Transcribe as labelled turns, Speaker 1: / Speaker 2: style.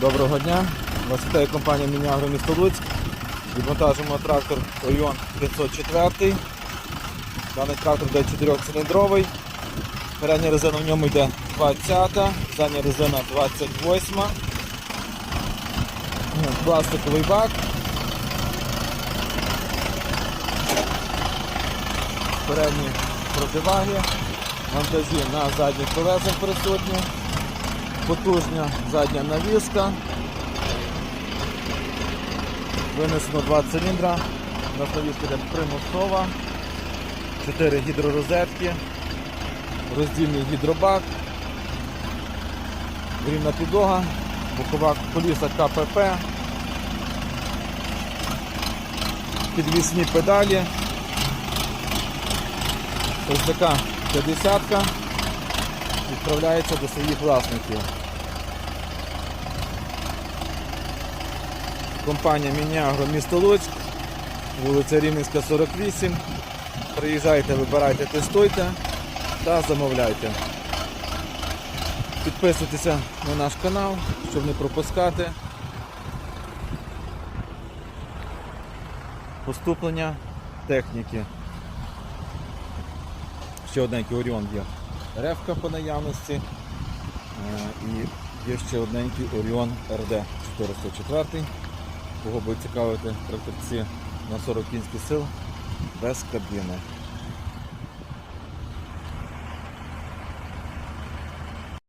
Speaker 1: Доброго дня. Вас вітає компанія Мінягро місто Луцьк. Відвантажуємо трактор Orion 504. Даний трактор йде 4-циліндровий. Передня резина в ньому йде 20, задня резина 28. Ну, Пластиковий бак. Передні противаги. Вантажі на задніх колесах присутні потужня задня навіска. Винесено два циліндра. У нас навіска йде примусова, 4 гідророзетки, роздільний гідробак, рівна підлога, бокова коліса КПП, підвісні педалі, ось така 50 відправляється до своїх власників. Компанія Мінягро місто Луцьк, вулиця Рівненська, 48. Приїжджайте, вибирайте, тестуйте та замовляйте. Підписуйтеся на наш канал, щоб не пропускати поступлення техніки. Ще одненький Оріон є. Ревка по наявності. Е, І є ще одненький Orion RD 404. Кого буде цікавити тракторці на 40 кінських сил без кабіни.